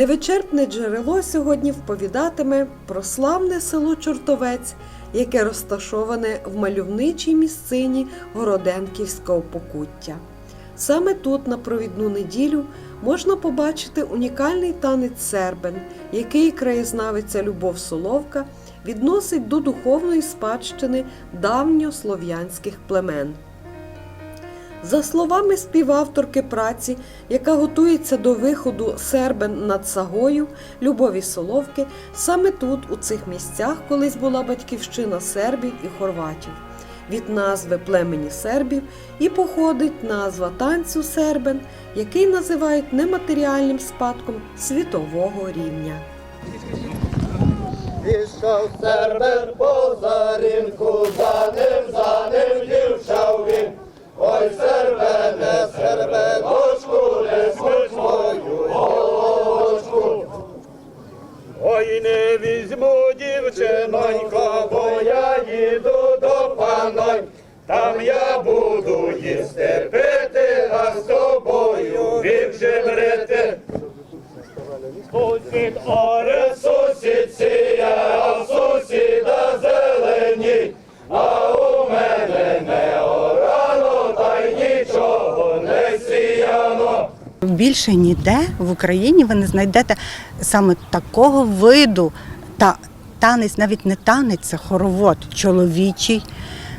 Невичерпне джерело сьогодні вповідатиме про славне село Чортовець, яке розташоване в мальовничій місцині Городенківського покуття. Саме тут, на провідну неділю, можна побачити унікальний танець сербен, який краєзнавиця Любов Соловка відносить до духовної спадщини давньослов'янських племен. За словами співавторки праці, яка готується до виходу сербен над сагою Любові Соловки, саме тут, у цих місцях, колись була батьківщина сербів і хорватів. Від назви племені сербів і походить назва танцю сербен, який називають нематеріальним спадком світового рівня. Ішов сербер по зарінку, за ним, за ним дівчав він. Ой, сербене, сербеночку, не смуть мою. Ой, не візьму дівчинонько, бо я їду до панонь. Там я буду їсти пити, а з тобою вік жебрити. Сусід оре, сусід сусіда зелені, а у мене не орано, Більше ніде в Україні ви не знайдете саме такого виду та танець, навіть не танець, це хоровод чоловічий.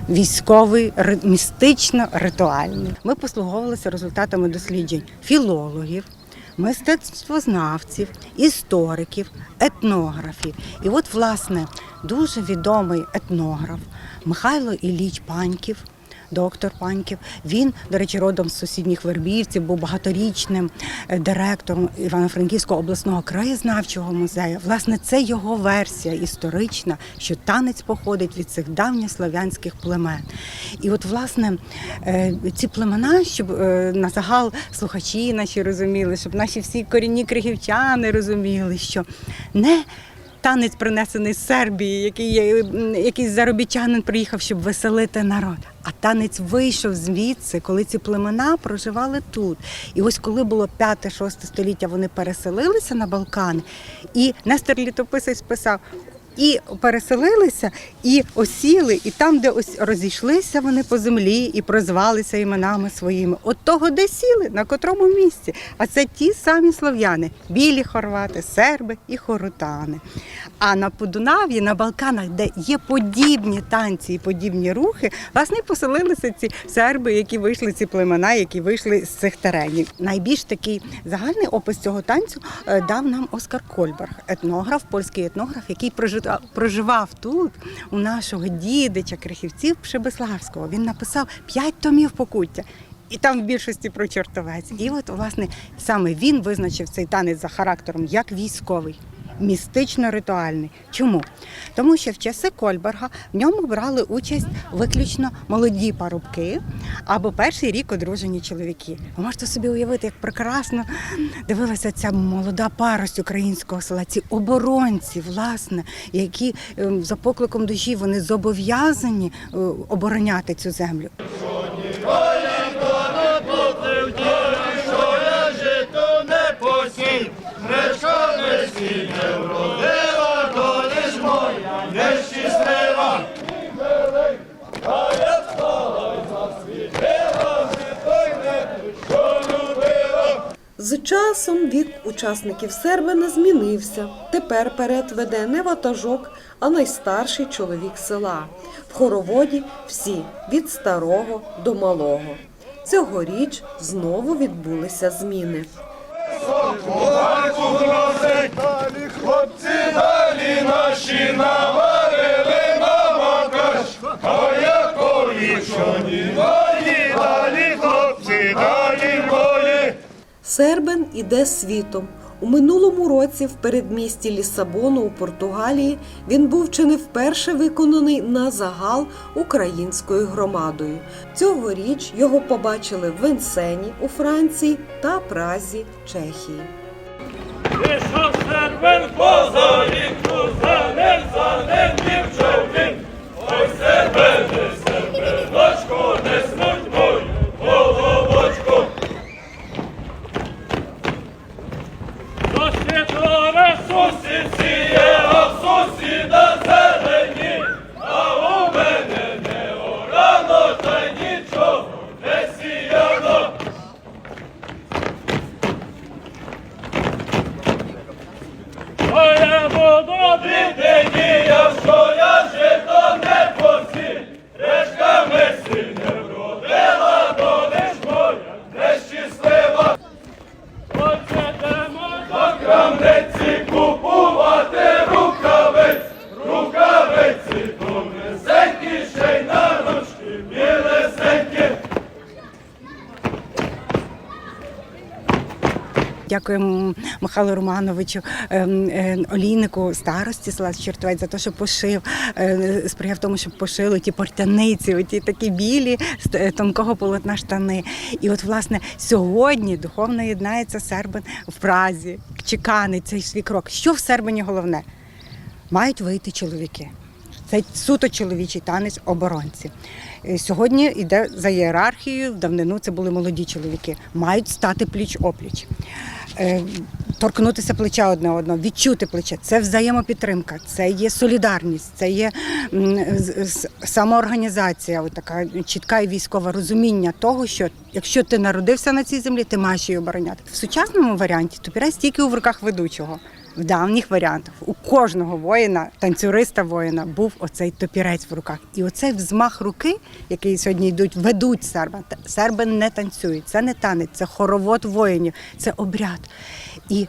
Військовий, ри- містично-ритуальний. Ми послуговувалися результатами досліджень філологів, мистецтвознавців, істориків, етнографів. І от, власне, дуже відомий етнограф Михайло Ілліч Паньків доктор Паньків. Він, до речі, родом з сусідніх Вербівців, був багаторічним е, директором Івано-Франківського обласного краєзнавчого музею. Власне, це його версія історична, що танець походить від цих давньослав'янських племен. І от, власне, е, ці племена, щоб е, на загал слухачі наші розуміли, щоб наші всі корінні кригівчани розуміли, що не танець принесений з Сербії, який якийсь заробітчанин приїхав, щоб веселити народ. А танець вийшов звідси, коли ці племена проживали тут. І ось коли було 5-6 століття, вони переселилися на Балкани, і Нестор Літописець писав. І переселилися, і осіли, і там, де ось розійшлися вони по землі і прозвалися іменами своїми. От того, де сіли, на котрому місці. А це ті самі слов'яни: білі хорвати, серби і хорутани. А на Подунав'ї, на Балканах, де є подібні танці і подібні рухи, власне, поселилися ці серби, які вийшли, ці племена, які вийшли з цих теренів. Найбільш такий загальний опис цього танцю е, дав нам Оскар Кольберг, етнограф, польський етнограф, який прожив- проживав тут, у нашого дідича Крихівців Пшебеславського. Він написав п'ять томів покуття. І там в більшості про чортовець. І от, власне, саме він визначив цей танець за характером як військовий, містично-ритуальний. Чому? Тому що в часи Кольберга в ньому брали участь виключно молоді парубки або перший рік одружені чоловіки. Ви можете собі уявити, як прекрасно дивилася ця молода з українського села, ці оборонці, власне, які ем, за покликом душі вони зобов'язані е, обороняти цю землю. Посів, З часом вік учасників сербина змінився. Тепер перед веде не ватажок, а найстарший чоловік села. В хороводі всі від старого до малого. Цьогоріч знову відбулися зміни. Хлопці, далі наші наварили Сербен іде світом. У минулому році в передмісті Лісабону у Португалії він був чи не вперше виконаний на загал українською громадою. Цьогоріч його побачили в Венсені у Франції та Празі, Чехії. Пішов сербен Дякуємо Михайлу Романовичу, ем, е, олійнику старості села Чортовець за те, що пошив, е, сприяв тому, щоб пошили ті портяниці, оті такі білі з е, тонкого полотна штани. І от, власне, сьогодні духовно єднається Сербин в Празі, чеканий цей свій крок. Що в Сербині головне? Мають вийти чоловіки. Це суто чоловічий танець оборонці. Е, Сьогодні йде за ієрархією, в давнину це були молоді чоловіки. Мають стати пліч опліч. Е, Торкнутися плеча одне одного, відчути плече. Це взаємопідтримка, це є солідарність, це є самоорганізація, така чітка і військове розуміння того, що якщо ти народився на цій землі, ти маєш її обороняти. В сучасному варіанті топірець тільки у руках ведучого. В давніх варіантах у кожного воїна, танцюриста воїна, був оцей топірець в руках. І оцей взмах руки, який сьогодні йдуть, ведуть серба. Серби не танцюють. Це не танець, це хоровод воїнів, це обряд. І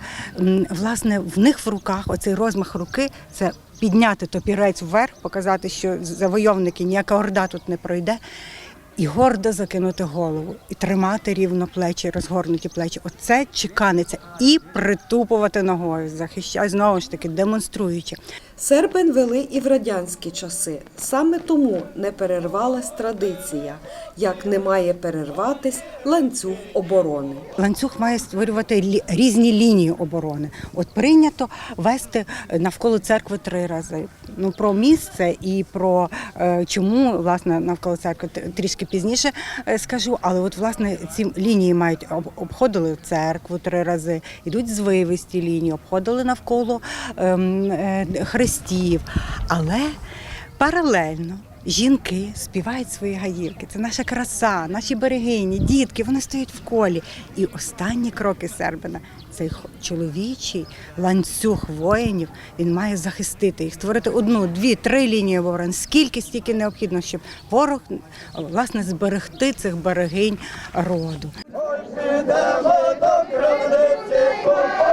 власне в них в руках оцей розмах руки це підняти топірець вверх, показати, що завойовники ніяка орда тут не пройде. І гордо закинути голову, і тримати рівно плечі, розгорнуті плечі. Оце чеканиться І притупувати ногою, захищати знову ж таки, демонструючи. Сербин вели і в радянські часи. Саме тому не перервалась традиція, як не має перерватись ланцюг оборони. Ланцюг має створювати різні лінії оборони. От прийнято вести навколо церкви три рази. Ну про місце і про е, чому власне навколо церкви трішки пізніше е, скажу. Але от власне ці лінії мають об- обходили церкву три рази, ідуть звивисті лінії, обходили навколо ем, хрестів. Але паралельно. Жінки співають свої гаївки. Це наша краса, наші берегині, дітки. Вони стоять в колі. І останні кроки Сербина цей чоловічий ланцюг воїнів. Він має захистити їх, створити одну, дві, три лінії оборони. Скільки стільки необхідно, щоб ворог власне зберегти цих берегинь роду. Підемо до крамниці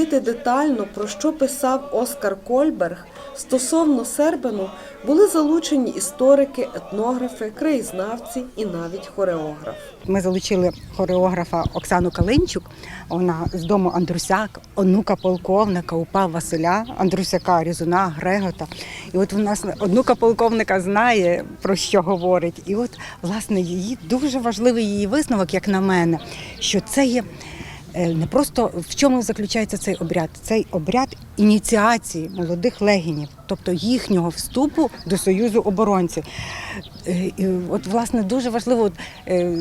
дослідити детально, про що писав Оскар Кольберг, стосовно Сербину були залучені історики, етнографи, краєзнавці і навіть хореограф. Ми залучили хореографа Оксану Калинчук. Вона з дому Андрусяк, онука полковника УПА Василя, Андрусяка, Різуна, Грегота. І от у нас онука полковника знає про що говорить. І от власне її дуже важливий її висновок, як на мене, що це є. Е, Не просто в чому заключається цей обряд? Цей обряд ініціації молодих легінів, тобто їхнього вступу до союзу оборонців. Е, от власне дуже важливо, от, е,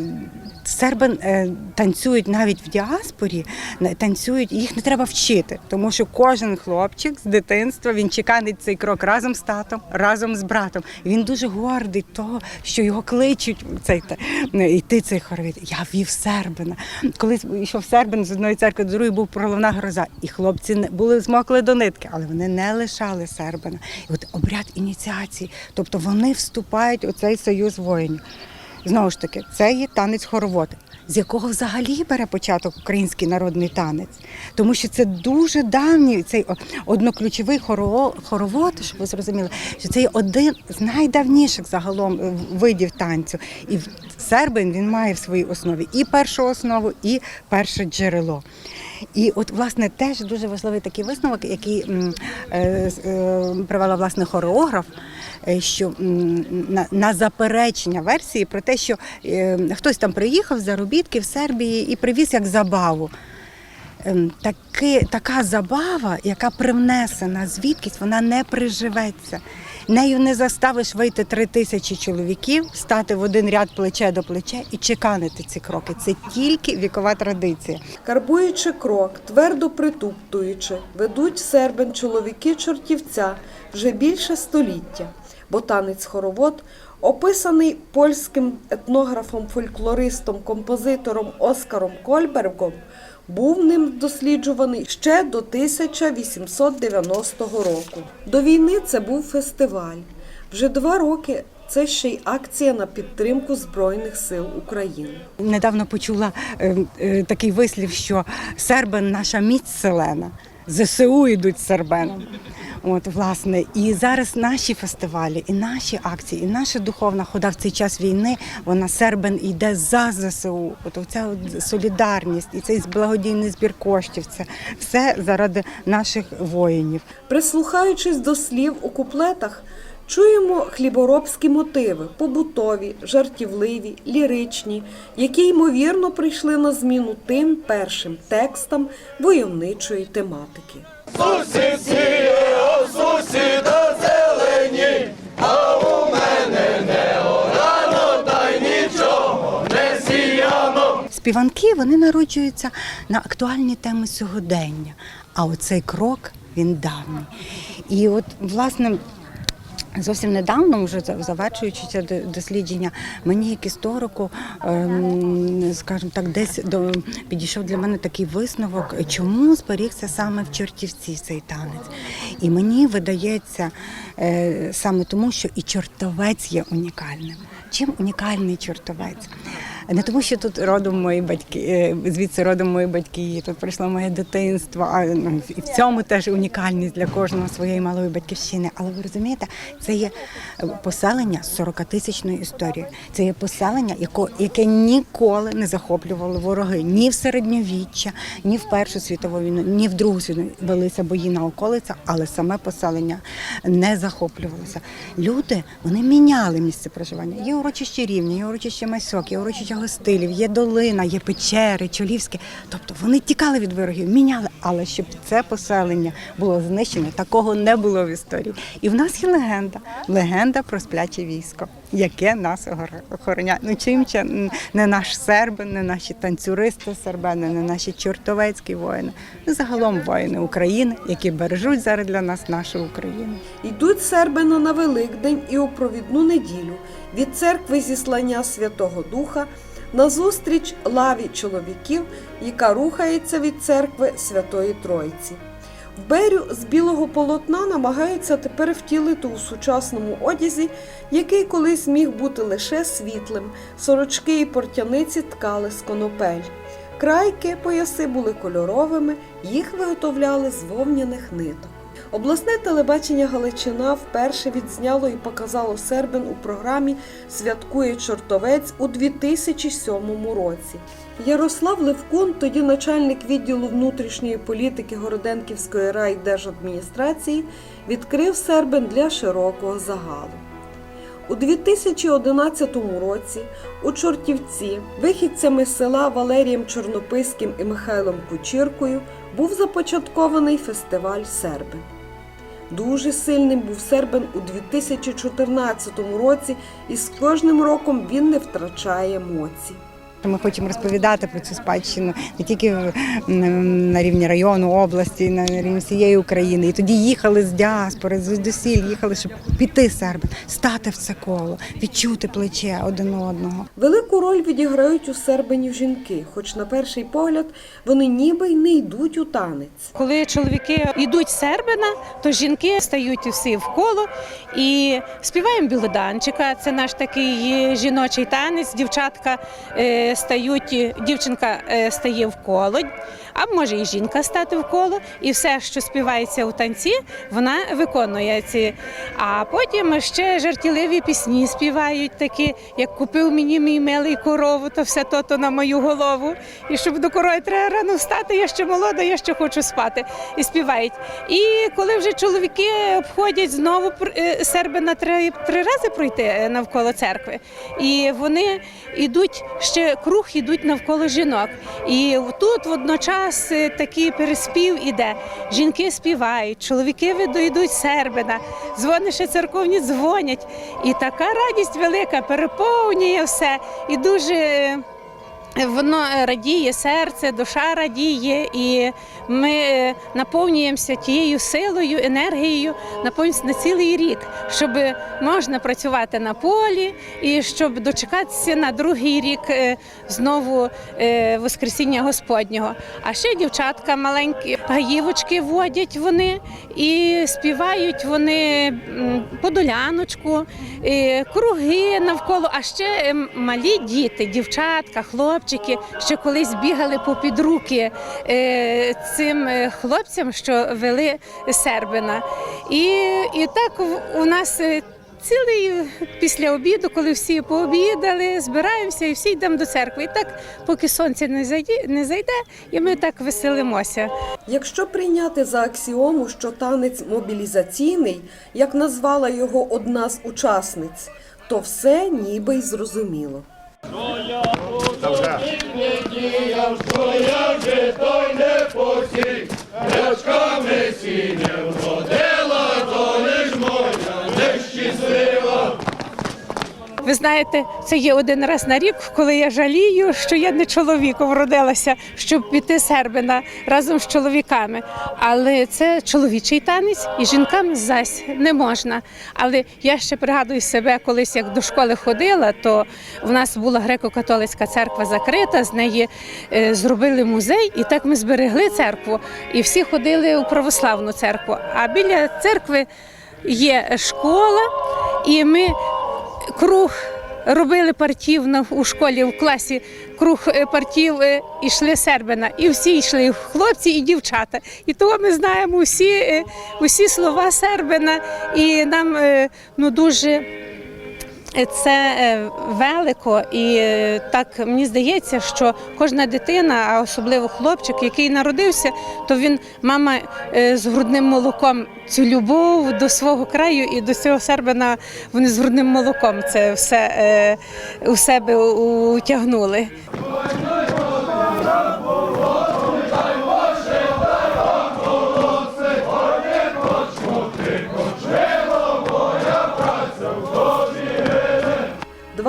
серби е, танцюють навіть в діаспорі, танцюють, їх не треба вчити, тому що кожен хлопчик з дитинства він чеканить цей крок разом з татом, разом з братом. Він дуже гордий того, що його кличуть цей йти цей хоровід. Я вів сербина. Коли йшов сербин з одної церкви до другої, був проловна гроза, і хлопці були змокли до нитки, але вони не лишали сербина. І от обряд ініціації, тобто вони вступають у цей союз воїнів. Знову ж таки, це є танець хоровод, з якого взагалі бере початок український народний танець. Тому що це дуже давній цей одноключовий хоровод, щоб ви зрозуміли, що це є один з найдавніших загалом е, видів танцю. І сербин він має в своїй основі і першу основу, і перше джерело. І от, власне, теж дуже важливий такий висновок, який е, е, привела власне хореограф, е, що на, на заперечення версії про те, що хтось там приїхав з заробітки в Сербії і привіз як забаву. Ем, Таки, така забава, яка привнесена звідкись, вона не приживеться. Нею не заставиш вийти три тисячі чоловіків, стати в один ряд плече до плече і чеканити ці кроки. Це тільки вікова традиція. Карбуючи крок, твердо притуптуючи, ведуть сербен чоловіки чортівця вже більше століття, бо танець хоровод, описаний польським етнографом-фольклористом, композитором Оскаром Кольбергом, був ним досліджуваний ще до 1890 року. До війни це був фестиваль. Вже два роки це ще й акція на підтримку Збройних сил України. Недавно почула е, е, такий вислів, що сербен наша міць селена. ЗСУ йдуть сербеном. От, власне, і зараз наші фестивалі, і наші акції, і наша духовна хода в цей час війни, вона сербен йде за ЗСУ. От ця солідарність і цей благодійний збір коштів. Це все заради наших воїнів. Прислухаючись до слів у куплетах, чуємо хліборобські мотиви, побутові, жартівливі, ліричні, які ймовірно прийшли на зміну тим першим текстам войовничої тематики. Сусід сіє, сусіда зелені, а у мене не та нічого не. Співанки вони народжуються на актуальні теми сьогодення. А оцей крок він давній. І от, власне. Зовсім недавно, вже завершуючи це до- дослідження, мені як історику, ем, скажімо так, десь до підійшов для мене такий висновок, чому зберігся саме в чортівці цей танець. І мені видається е, саме тому, що і чортовець є унікальним. Чим унікальний чортовець? Не тому, що тут родом мої батьки, е, звідси родом мої батьки, тут прийшло моє дитинство, а ну, і в цьому теж унікальність для кожного своєї малої батьківщини. Але ви розумієте, це є поселення з 40-тисячною історією. Це є поселення, яке ніколи не захоплювали вороги ні в середньовіччя, ні в Першу світову війну, ні в Другу світову велися бої на околицях, але саме поселення не захоплювалося. Люди вони міняли місце проживання. Є урочище рівні, є урочище Майсок, є урочище Гостилів, є долина, є печери, Чолівське. Тобто вони тікали від ворогів, міняли, але щоб це поселення було знищене, такого не було в історії. І в нас є легенда, легенда про спляче військо, яке нас охороняє. Ну чим ще не наш сербин, не наші танцюристи сербени, не наші чортовецькі воїни, загалом воїни України, які бережуть зараз для нас нашу Україну. Йдуть сербина на Великдень і у провідну неділю від церкви зіслання Святого Духа назустріч лаві чоловіків, яка рухається від церкви Святої Тройці. В берю з білого полотна намагаються тепер втілити у сучасному одязі, який колись міг бути лише світлим. Сорочки і портяниці ткали з конопель. Крайки, пояси були кольоровими, їх виготовляли з вовняних ниток. Обласне телебачення Галичина вперше відзняло і показало Сербин у програмі Святкує чортовець у 2007 році. Ярослав Левкун, тоді начальник відділу внутрішньої політики Городенківської райдержадміністрації, відкрив Сербин для широкого загалу. У 2011 році у Чортівці вихідцями села Валерієм Чорнопиським і Михайлом Кучіркою був започаткований фестиваль Сербин. Дуже сильним був сербен у 2014 році, і з кожним роком він не втрачає моці. Ми хочемо розповідати про цю спадщину не тільки на рівні району, області, на рівні всієї України. І тоді їхали з діаспори, звідусіль їхали, щоб піти сербин, стати в це коло, відчути плече один одного. Велику роль відіграють у сербинів жінки, хоч на перший погляд вони ніби й не йдуть у танець. Коли чоловіки йдуть з сербина, то жінки стають всі в коло і співаємо білоданчика. Це наш такий жіночий танець. Дівчатка е, стають, дівчинка е, стає в коло, а може і жінка стати в коло, і все, що співається у танці, вона виконує ці. А потім ще жартівливі пісні співають такі, як купив мені мій милий корову, то все то, то на мою голову. І щоб до корови треба рано встати, я ще молода, я ще хочу спати. І співають. І коли вже чоловіки обходять знову е, сербина три, три рази пройти е, навколо церкви. І вони йдуть ще круг, йдуть навколо жінок. І тут водночас е, такий переспів іде. Жінки співають, чоловіки йдуть сербина, дзвони ще церковні дзвонять. І така радість велика переповнює все. І дуже. е, Воно е, радіє серце, душа радіє, і ми е, наповнюємося тією силою, енергією, наповнюємося на цілий рік, щоб можна працювати на полі і щоб дочекатися на другий рік е, знову е, Воскресіння Господнього. А ще дівчатка маленькі гаївочки водять вони і співають вони подоляночку, круги навколо, а ще малі діти, дівчатка, хлопчики, ще колись бігали попід руки цим е, хлопцям, що вели сербина. І, і так у нас. е, Цілий після обіду, коли всі пообідали, збираємося і всі йдемо до церкви. І так, поки сонце не зайде, не зайде, і ми так веселимося. Якщо прийняти за аксіому, що танець мобілізаційний, як назвала його одна з учасниць, то все ніби й зрозуміло. Як вже той не посій, речками сіне вродила, Ви знаєте, це є один раз на рік, коли я жалію, що я не чоловіком родилася, щоб піти сербина разом з чоловіками. Але це чоловічий танець, і жінкам зась не можна. Але я ще пригадую себе, колись як до школи ходила, то в нас була греко-католицька церква закрита, з неї е, зробили музей, і так ми зберегли церкву. І всі ходили у православну церкву. А біля церкви є школа, і ми круг робили партів у школі в класі. Круг е, партів е, ішли сербина, і всі йшли і хлопці і дівчата. І того ми знаємо усі, е, усі слова сербина, і нам ну дуже. Це е, велико, і е, так мені здається, що кожна дитина, а особливо хлопчик, який народився, то він мама е, з грудним молоком цю любов до свого краю і до цього сербина вони з грудним молоком це все е, у себе утягнули. –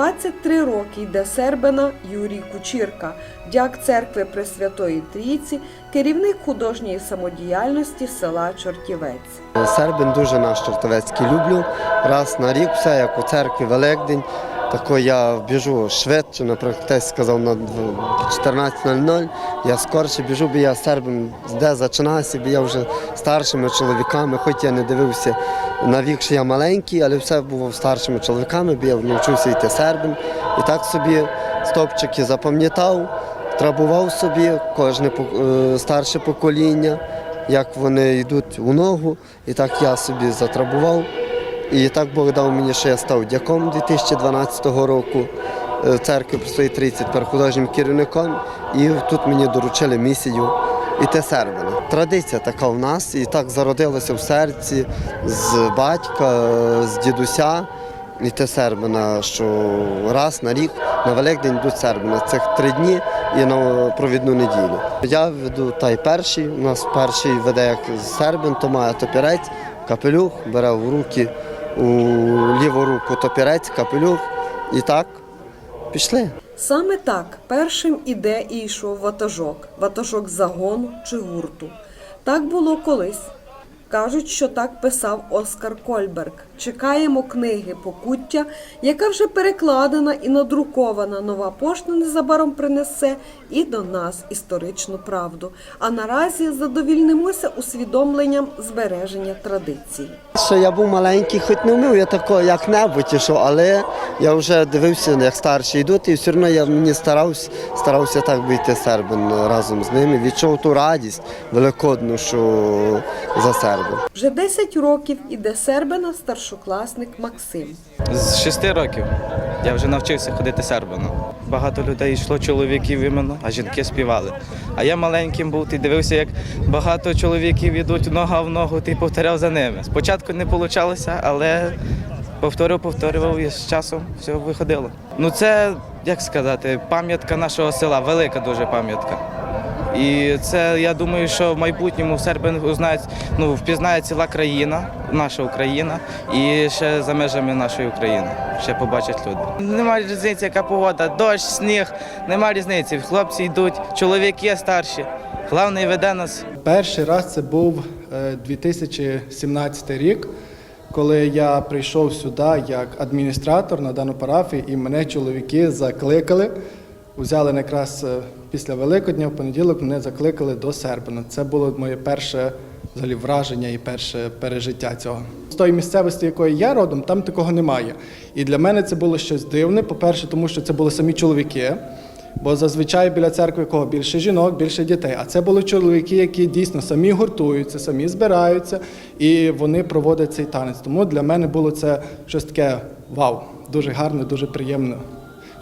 23 роки йде сербина Юрій Кучірка, дяк церкви Пресвятої Трійці, керівник художньої самодіяльності села Чортівець. Сербин дуже наш чортовецький люблю. Раз на рік, все як у церкві Великдень. Тако я біжу швидше, наприклад, хтось сказав на 14.00, я скорше біжу, бо я сербин, де зачинався, бо я вже старшими чоловіками, хоч я не дивився на вік, що я маленький, але все було старшими чоловіками, бо я навчився йти сербин. І так собі стопчики запам'ятав, трабував собі кожне е, старше покоління як вони йдуть у ногу, і так я собі затрабував. І так Бог дав мені, що я став дяком 2012 року е, церкви Простої 30, тепер художнім керівником. І тут мені доручили місію іти сербина. Традиція така в нас, і так зародилося в серці з батька, з дідуся. Іти сербина, що раз на рік на Великдень йдуть сербина. Цих три дні і на провідну неділю. Я веду та й перший. У нас перший веде як сербин, то має топірець, капелюх, бере в руки у ліву руку топірець, капелюх. І так пішли. Саме так першим іде і йшов ватажок, ватажок загону чи гурту. Так було колись. Кажуть, що так писав Оскар Кольберг. Чекаємо книги Покуття, яка вже перекладена і надрукована. Нова пошта незабаром принесе і до нас історичну правду. А наразі задовільнимося усвідомленням збереження традицій. Що я був маленький, хоч не вмів я такого як-небудь, і що, але я вже дивився, як старші йдуть, і все одно я мені старався, старався так бути сербин разом з ними. Відчув ту радість великодну, що за сербин. Вже 10 років іде сербина старшокласник Максим. З шести років я вже навчився ходити сербаном. Багато людей йшло чоловіків іменно, а жінки співали. А я маленьким був, ти дивився, як багато чоловіків ідуть нога в ногу, ти повторяв за ними. Спочатку не вийшло, але повторював, повторював і з часом все виходило. Ну це, як сказати, пам'ятка нашого села, велика дуже пам'ятка. І це я думаю, що в майбутньому сербин узнають, ну, впізнає ціла країна, наша Україна, і ще за межами нашої України. Ще побачать люди. Немає різниці, яка погода, дощ, сніг, немає різниці. Хлопці йдуть, чоловіки старші. Головне веде нас Перший раз це був е, 2017 рік, коли я прийшов сюди як адміністратор на дану парафію, і мене чоловіки закликали. Взяли якраз е, після Великодня, в понеділок мене закликали до Сербина. Це було моє перше взагалі, враження і перше пережиття цього. З тої місцевості, якої я родом, там такого немає. І для мене це було щось дивне. По-перше, тому що це були самі чоловіки. Бо зазвичай біля церкви кого більше жінок, більше дітей. А це були чоловіки, які дійсно самі гуртуються, самі збираються і вони проводять цей танець. Тому для мене було це щось таке вау, дуже гарно, дуже приємно.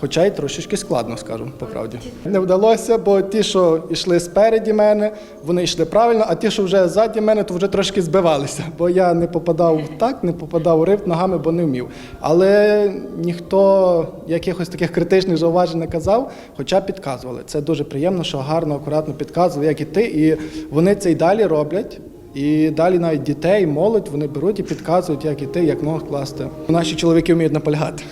Хоча й трошечки складно, скажу по правді. Не вдалося, бо ті, що йшли спереді мене, вони йшли правильно, а ті, що вже ззаді мене, то вже трошки збивалися. Бо я не попадав так, не попадав у рифт ногами, бо не вмів. Але ніхто якихось таких критичних зауважень не казав, хоча підказували. Це дуже приємно, що гарно, акуратно підказували, як і ти. І вони це й далі роблять. І далі навіть дітей, молодь вони беруть і підказують, як іти, як ногу класти. Наші чоловіки вміють наполягати.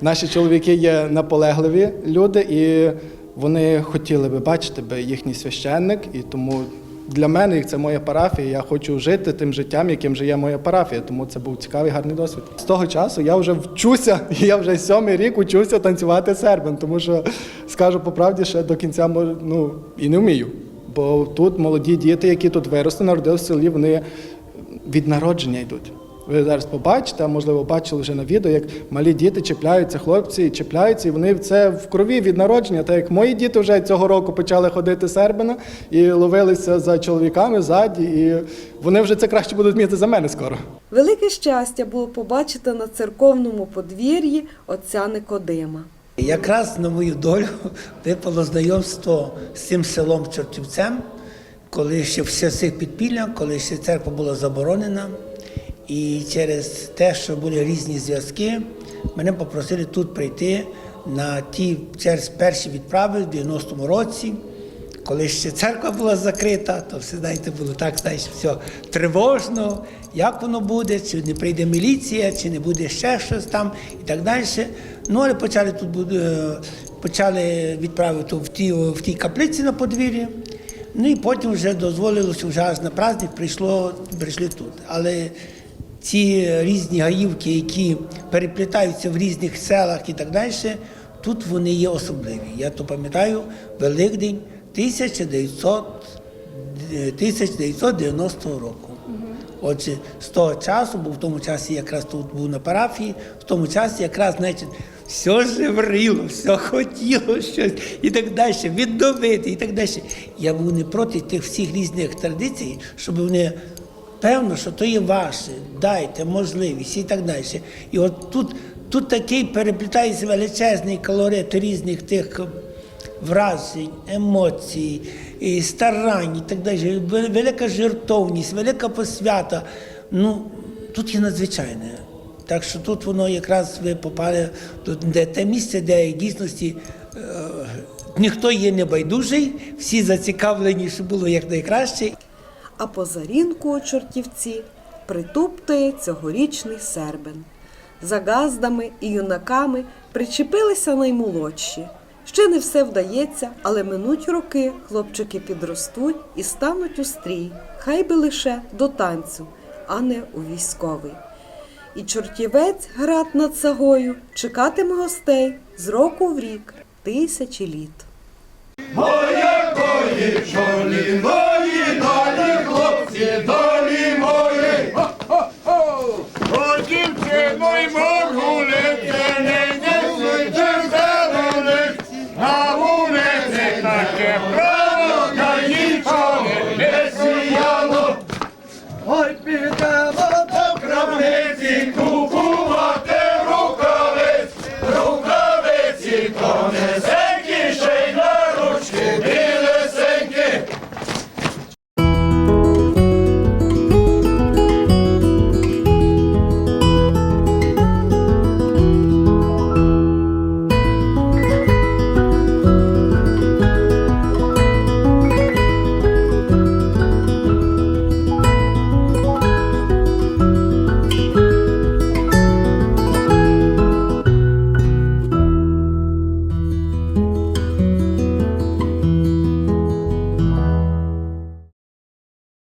Наші чоловіки є наполегливі люди, і вони хотіли би бачити би їхній священник, і тому для мене це моя парафія. Я хочу жити тим життям, яким живе моя парафія. Тому це був цікавий гарний досвід. З того часу я вже вчуся, я вже сьомий рік учуся танцювати сербин, тому що скажу по правді, ще до кінця ну, і не вмію. Бо тут молоді діти, які тут виросли, народилися в селі, вони від народження йдуть. Ви зараз побачите, а можливо бачили вже на відео, як малі діти чіпляються, хлопці чіпляються, і вони це в крові від народження. Так як мої діти вже цього року почали ходити сербина і ловилися за чоловіками ззаді, і вони вже це краще будуть вміти за мене скоро. Велике щастя було побачити на церковному подвір'ї отця Никодима. Якраз на мою долю випало знайомство з цим селом Чортівцем, коли ще в часи підпілля, коли ще церква була заборонена. І через те, що були різні зв'язки, мене попросили тут прийти на ті через перші відправи в 90-му році. Коли ще церква була закрита, то все знаєте, було так, знаєш, все тривожно, як воно буде, чи не прийде міліція, чи не буде ще щось там і так далі. Ну, але почали тут е, почали відправити в ті, в тій каплиці на подвір'ї. Ну і потім вже дозволилося вже аж на праздник прийшло, прийшли тут. Але ці різні гаївки, які переплітаються в різних селах і так далі, тут вони є особливі. Я то пам'ятаю Великдень 1900, 1990 року. Отже, з того часу, бо в тому часі якраз тут був на парафії, в тому часі якраз значить, все жевріло, все хотіло щось і так далі, відновити і так далі. Я був не проти тих всіх різних традицій, щоб вони певно, що то є ваше, дайте можливість і так далі. І от тут, тут такий переплітається величезний колорит різних тих вражень, емоцій, і старань і так далі. Велика жертовність, велика посвята. Ну, тут є надзвичайне. Так що тут воно якраз ви попали до те місце, де в дійсності е, ніхто є не байдужий, всі зацікавлені, щоб було якнайкраще. А поза рінку у чортівці притуптує цьогорічний сербин. За газдами і юнаками причепилися наймолодші. Ще не все вдається, але минуть роки, хлопчики підростуть і стануть у стрій, хай би лише до танцю, а не у військовий. І чортівець град над сагою чекатиме гостей з року в рік, тисячі літ. Моякої Jim.